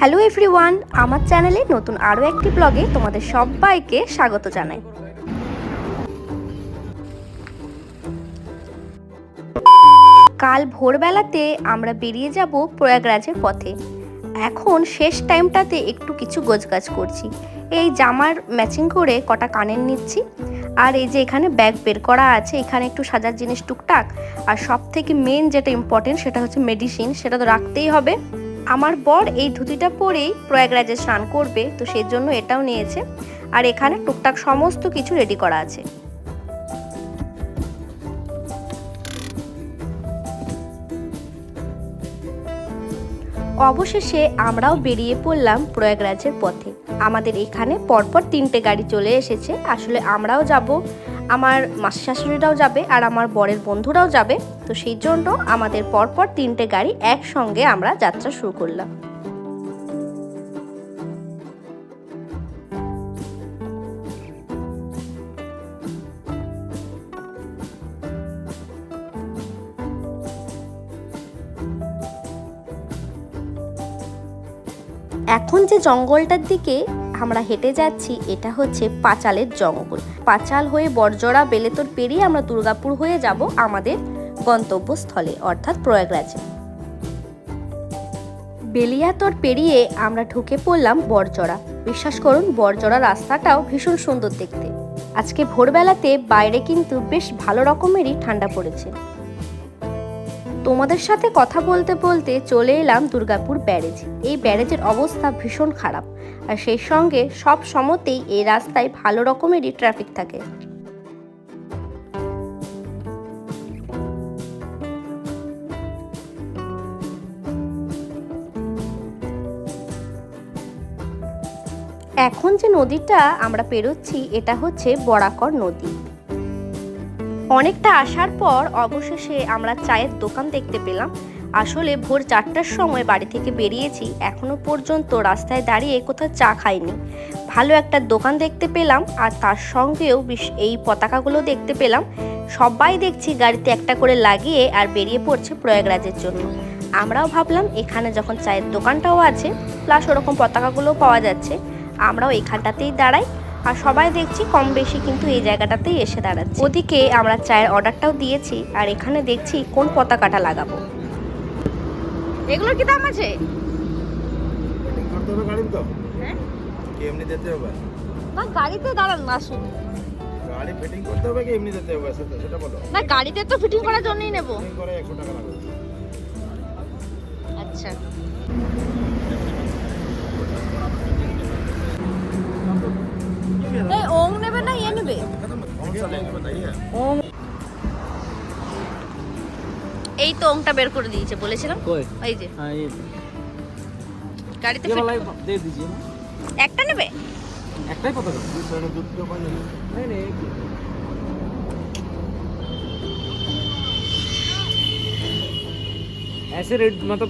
Hello everyone, আমার চ্যানেলে নতুন আরও একটি ব্লগে তোমাদের সবাইকে স্বাগত জানাই। কাল ভোরবেলাতে আমরা বেরিয়ে যাব প্রয়াগরাজের পথে। এখন শেষ টাইমটাতে একটু কিছু গোছগাছ করছি। এই জামার ম্যাচিং করে কটা কানের নিচ্ছি। আর এই যে এখানে ব্যাগ বের করা আছে, এখানে একটু সাজার জিনিস টুকটাক। আর সব থেকে মেন যেটা ইম্পর্টেন্ট সেটা হচ্ছে মেডিসিন সেটা তো রাখতেই হবে। আমার বর এই ধুতিটা পরেই প্রয়াগরাজে স্নান করবে, তো সেই জন্য এটাও নিয়েছে। আর এখানে টুকটাক সমস্ত কিছু রেডি করা আছে। অবশেষে আমরাও বেরিয়ে পড়লাম প্রয়াগরাজের পথে। আমাদের এখানে পরপর তিনটে গাড়ি চলে এসেছে। আসলে আমরাও যাব আমার মাসি শাশুড়িরাও যাবে আর আমার বরের বন্ধুরাও যাবে। তো সেই জন্য আমাদের পরপর তিনটে গাড়ি একসঙ্গে আমরা যাত্রা শুরু করলাম। এখন যে জঙ্গলটার দিকে আমরা হেঁটে যাচ্ছি, এটা হচ্ছে পাঁচালের জঙ্গল। পাঁচাল হয়ে বরজড়া বেলেতর পেরিয়ে আমরা দুর্গাপুর হয়ে যাব আমাদের গন্তব্যস্থলে, অর্থাৎ প্রয়াগরাজে। বেলিয়াতর পেরিয়ে আমরা ঢুকে পড়লাম বরজড়া বিশ্বাস করুন বরজড়া রাস্তাটাও ভীষণ সুন্দর দেখতে। আজকে ভোরবেলাতে বাইরে কিন্তু বেশ ভালো রকমেরই ঠান্ডা পড়েছে। তোমাদের সাথে কথা বলতে বলতে চলে এলাম দুর্গাপুর ব্যারেজ। এই ব্যারেজের অবস্থা ভীষণ খারাপ। আর সেই সঙ্গে সব সময়তেই এই রাস্তায় ভালো রকমেরই ট্রাফিক থাকে। এখন যে নদীটা আমরা পেরোচ্ছি, এটা হচ্ছে বরাকর নদী। অনেকটা আসার পর অবশেষে আমরা চায়ের দোকান দেখতে পেলাম। আসলে ভোর চারটার সময় বাড়ি থেকে বেরিয়েছি, এখনও পর্যন্ত রাস্তায় দাঁড়িয়ে কোথাও চা খাইনি। ভালো একটা দোকান দেখতে পেলাম, আর তার সঙ্গেও এই পতাকাগুলো দেখতে পেলাম। সবাই দেখছি গাড়িতে একটা করে লাগিয়ে আর বেরিয়ে পড়ছে প্রয়াগরাজের জন্য। আমরাও ভাবলাম এখানে যখন চায়ের দোকানটাও আছে প্লাস ওরকম পতাকাগুলোও পাওয়া যাচ্ছে, আমরাও এখানটাতেই দাঁড়াই। আর সবাই দেখছি কম বেশি কিন্তু এই জায়গাটাতেই এসে দাঁড়াচ্ছে। ওদিকে আমরা চায়ের অর্ডারটাও দিয়েছি আর এখানে দেখছি কোন পতাকাটা লাগাবো। এগুলোর কি দাম আছে? ফিটিং গাড়ি তো হ্যাঁ? এমনি দিতে হবে? না গাড়িতে দাঁড়ান না গাড়ি ফিটিং করতে হবে কি এমনি দিতে হবে? সেটা সেটা বলো। না গাড়িতে তো ফিটিং করার জন্যই নেব। করে একশো টাকা লাগবে। আচ্ছা। এই তো ওংটা বের করে দিয়েছে বলেছিলাম कोई এই যে हाँ ये গাড়িতে ये fit- वाला ही दे दीजिए ना একটা নেবে একটাই কত করে दूसरे दूध के पानी नहीं नहीं एक ही। ऐसे रेट मतलब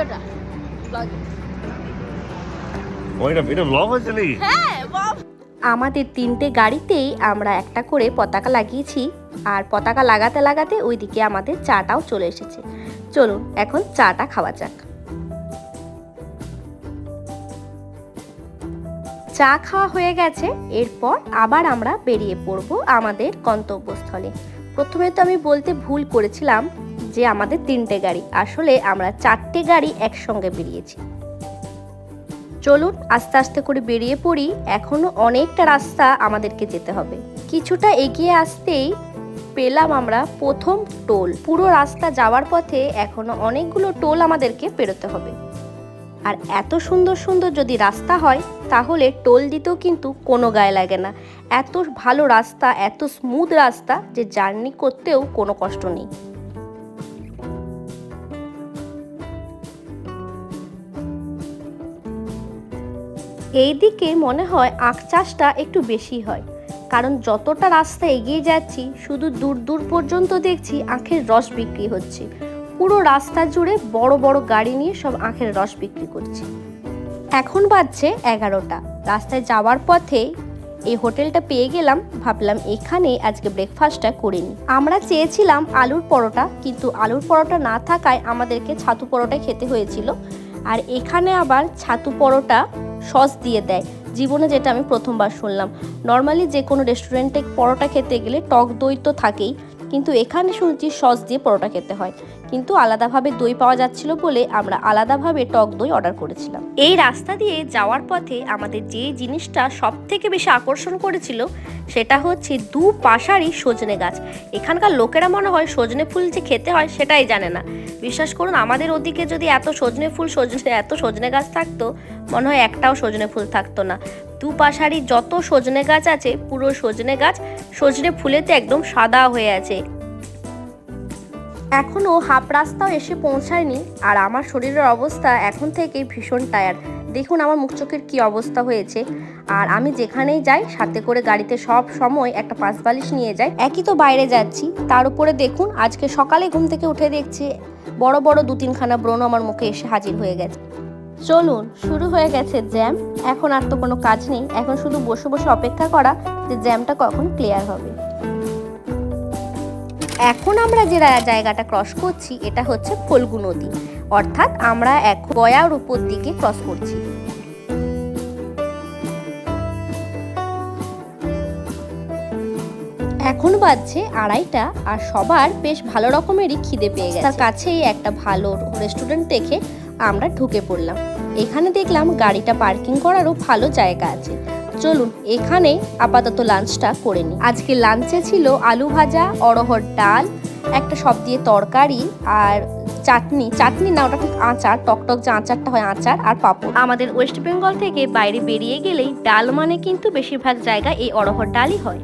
ভিডিওটা। ব্লগে ওইটা ভিডিও ব্লগ হয়েছে নাকি? হ্যাঁ আমাদের তিনটে গাড়িতেই আমরা একটা করে পতাকা লাগিয়েছি আর পতাকা লাগাতে লাগাতে ওইদিকে আমাদের চাটাও চলে এসেছে। চলুন এখন চাটা খাওয়া যাক। চা খাওয়া হয়ে গেছে এরপর আবার আমরা বেরিয়ে পড়ব আমাদের গন্তব্যস্থলে। প্রথমে তো আমি বলতে ভুল করেছিলাম যে আমাদের তিনটে গাড়ি। আসলে আমরা চারটে গাড়ি একসঙ্গে বেরিয়েছি। চলুন আস্তে আস্তে করে বেরিয়ে পড়ি। এখনও অনেকটা রাস্তা আমাদেরকে যেতে হবে। কিছুটা এগিয়ে আসতেই পেলাম আমরা প্রথম টোল। পুরো রাস্তা যাওয়ার পথে এখনও অনেকগুলো টোল আমাদেরকে পেরোতে হবে। আর এত সুন্দর সুন্দর যদি রাস্তা হয়, তাহলে টোল দিতেও কিন্তু কোনো গায়ে লাগে না। এত ভালো রাস্তা, এত স্মুথ রাস্তা যে জার্নি করতেও কোনো কষ্ট নেই। এই দিকে মনে হয় আখ চাষটা একটু বেশি হয়। কারণ যতটা রাস্তা এগিয়ে যাচ্ছি, শুধু দূর দূর পর্যন্ত দেখছি আখের রস বিক্রি হচ্ছে। পুরো রাস্তা জুড়ে বড় বড় গাড়ি নিয়ে সব আখের রস বিক্রি করছে। এখন বাজছে এগারোটা। রাস্তায় যাওয়ার পথে এই হোটেলটা পেয়ে গেলাম, ভাবলাম এখানে আজকে ব্রেকফাস্টটা করে নিই। আমরা চেয়েছিলাম আলুর পরোটা, কিন্তু আলুর পরোটা না থাকায় আমাদেরকে ছাতু পরোটা খেতে হয়েছিল। আর এখানে আবার ছাতু পরোটা সস দিয়ে দেয়। জীবনে যেটা আমি প্রথমবার শুনলাম। নর্মালি যে কোনো রেস্টুরেন্টে পরোটা খেতে গেলে টক দই তো থাকেই। কিন্তু এখানে শুনছি সস দিয়ে পরোটা খেতে হয়। কিন্তু আলাদাভাবে দই পাওয়া যাচ্ছিল বলে আমরা আলাদাভাবে টক দই অর্ডার করেছিলাম। এই রাস্তা দিয়ে যাওয়ার পথে আমাদের যে জিনিসটা সব থেকে বেশি আকর্ষণ করেছিল সেটা হচ্ছে দু পাশারই সজনে গাছ। এখানকার লোকেরা মনে হয় সজনে ফুল যে খেতে হয় সেটাই জানে না। বিশ্বাস করুন, আমাদের ওদিকে যদি এত সজনে ফুল, সজনে, এত সজনে গাছ থাকতো, মনে হয় একটাও সজনে ফুল থাকতো না। দু পাশারই যত সজনে গাছ আছে, পুরো সজনে গাছ সজনে ফুলেতে একদম সাদা হয়ে আছে। এখনও হাফ রাস্তাও এসে পৌঁছায়নি আর আমার শরীরের অবস্থা এখন থেকেই ভীষণ টায়ার্ড দেখুন আমার মুখ চোখের কী অবস্থা হয়েছে। আর আমি যেখানেই যাই, সাথে করে গাড়িতে সব সময় একটা পাঁচ বালিশ নিয়ে যাই। একই তো বাইরে যাচ্ছি। তার উপরে দেখুন, আজকে সকালে ঘুম থেকে উঠে দেখছি, বড় বড় দু তিনখানা ব্রণ আমার মুখে এসে হাজির হয়ে গেছে। চলুন, শুরু হয়ে গেছে জ্যাম। এখন আর তো কোনো কাজ নেই। এখন শুধু বসে বসে অপেক্ষা করা যে জ্যামটা কখন ক্লিয়ার হবে। এখন আমরা যে জায়গাটা ক্রস করছি, এটা হচ্ছে ফল্গু নদী। অর্থাৎ আমরা এক গয়ার উপর দিকে ক্রস করছি। এখন বাজছে আড়াইটা আর সবার বেশ ভালো রকমেরই খিদে পেয়ে গেছে। তার কাছেই একটা ভালো রেস্টুরেন্ট দেখে আমরা ঢুকে পড়লাম। এখানে দেখলাম গাড়িটা পার্কিং করারও ভালো জায়গা আছে। চলুন এখানে আপাতত লাঞ্চটা করে নিই। আজকে লাঞ্চে ছিল আলু ভাজা অরহর ডাল একটা সব দিয়ে তরকারি আর চাটনি। চাটনি না ওটা ঠিক আচার টকটক যে আচারটা হয় আচার আর পাপড়। আমাদের ওয়েস্ট বেঙ্গল থেকে বাইরে বেরিয়ে গেলেই ডাল মানে কিন্তু বেশিরভাগ জায়গায় এই অরহর ডালই হয়।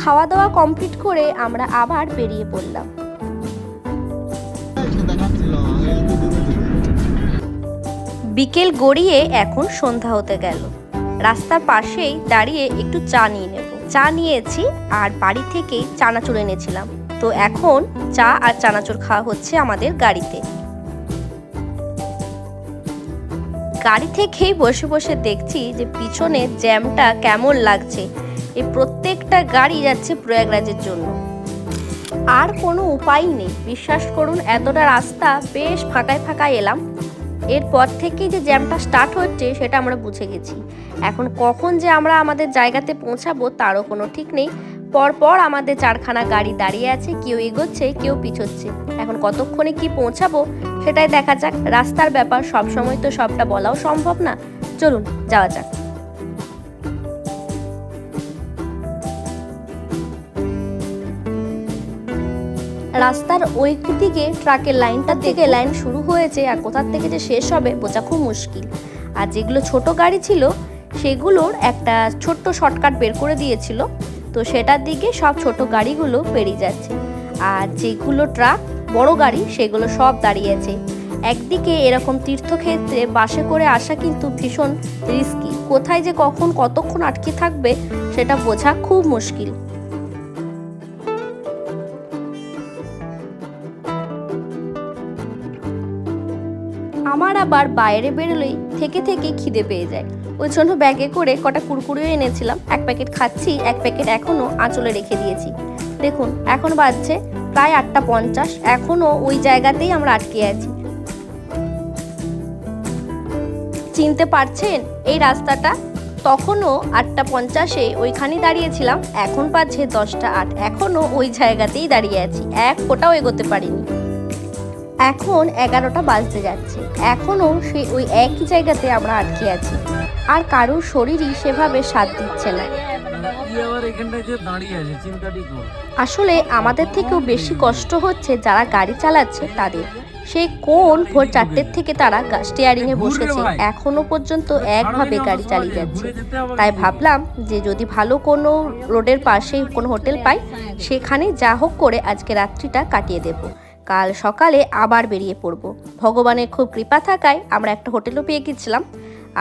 খাওয়া দাওয়া কমপ্লিট করে আমরা আবার বেরিয়ে পড়লাম। বিকেল গড়িয়ে এখন সন্ধ্যা হতে গেল। রাস্তার পাশেই দাঁড়িয়ে একটু চা নিয়ে নেব। চা নিয়েছি আর বাড়ি থেকেই চানাচুর এনেছিলাম। তো এখন চা আর চানাচুর খাওয়া হচ্ছে আমাদের গাড়িতে। গাড়ি থেকেই বসে বসে দেখছি যে পিছনে জ্যামটা কেমন লাগছে। এই প্রত্যেকটা গাড়ি যাচ্ছে প্রয়াগরাজের জন্য। আর কোনো উপায় নেই। বিশ্বাস করুন, এতটা রাস্তা বেশ ফাঁকায় ফাঁকায় এলাম। এরপর থেকে যে জ্যামটা স্টার্ট হচ্ছে, সেটা আমরা বুঝে গেছি। এখন কখন যে আমরা আমাদের জায়গাতে পৌঁছাবো, তারও কোনো ঠিক নেই। পরপর আমাদের চারখানা গাড়ি দাঁড়িয়ে আছে, কেউ এগোচ্ছে, কেউ পিছোচ্ছে। এখন কতক্ষণে কি পৌঁছাবো, সেটাই দেখা যাক। রাস্তার ব্যাপার, সবসময় তো সবটা বলাও সম্ভব না। চলুন, যাওয়া যাক। রাস্তার ওই দিকে ট্রাকের লাইনটার দিকে লাইন শুরু হয়েছে আর কোথার থেকে যে শেষ হবে বোঝা খুব মুশকিল। আর যেগুলো ছোট গাড়ি ছিল, সেগুলোর একটা ছোট্ট শর্টকাট বের করে দিয়েছিল। তো সেটার দিকে সব ছোট গাড়িগুলো পেরিয়ে যাচ্ছে। আর যেগুলো ট্রাক, বড় গাড়ি, সেগুলো সব দাঁড়িয়ে আছে একদিকে এরকম তীর্থক্ষেত্রে বাসে করে আসা কিন্তু ভীষণ রিস্কি কোথায় যে কখন কতক্ষণ আটকে থাকবে, সেটা বোঝা খুব মুশকিল। আবার বাইরে বেরোলেই থেকে থেকে খিদে পেয়ে যায়। ওই জন্য ব্যাগে করে কটা কুরকুরিও এনেছিলাম। এক প্যাকেট খাচ্ছি, এক প্যাকেট এখনও আঁচলে রেখে দিয়েছি। দেখুন, এখন বাজছে প্রায় আটটা পঞ্চাশ। এখনও ওই জায়গাতেই আমরা আটকে আছি। চিনতে পারছেন? এই রাস্তাটা তখনও আটটা পঞ্চাশে ওইখানেই দাঁড়িয়েছিলাম। এখন বাজছে দশটা আট। এখনও ওই জায়গাতেই দাঁড়িয়ে আছি। এক ফোটাও এগোতে পারিনি। এখন এগারোটা বাজতে যাচ্ছে। এখনও সেই ওই একই জায়গাতে আমরা আটকে আছি। আর কারোর শরীরই সেভাবে সাথ দিচ্ছে না। আসলে আমাদের থেকেও বেশি কষ্ট হচ্ছে যারা গাড়ি চালাচ্ছে তাদের। সেই কোন ভোর চারটের থেকে তারা স্টিয়ারিংয়ে বসেছে এখনও পর্যন্ত একভাবে গাড়ি চালিয়ে যাচ্ছে। তাই ভাবলাম যে যদি ভালো কোনো রোডের পাশেই কোনো হোটেল পাই সেখানে যা হোক করে আজকে রাত্রিটা কাটিয়ে দেব। কাল সকালে আবার বেরিয়ে পড়ব। ভগবানের খুব কৃপা থাকায় আমরা একটা হোটেলও পেয়ে গেছিলাম।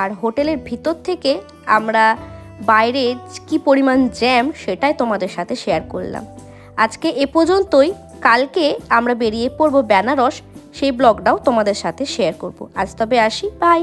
আর হোটেলের ভিতর থেকে আমরা বাইরে কি পরিমাণ জ্যাম সেটাই তোমাদের সাথে শেয়ার করলাম। আজকে এ পর্যন্তই। কালকে আমরা বেরিয়ে পড়ব বেনারস। সেই ব্লগটাও তোমাদের সাথে শেয়ার করব। আজ তবে আসি। বাই।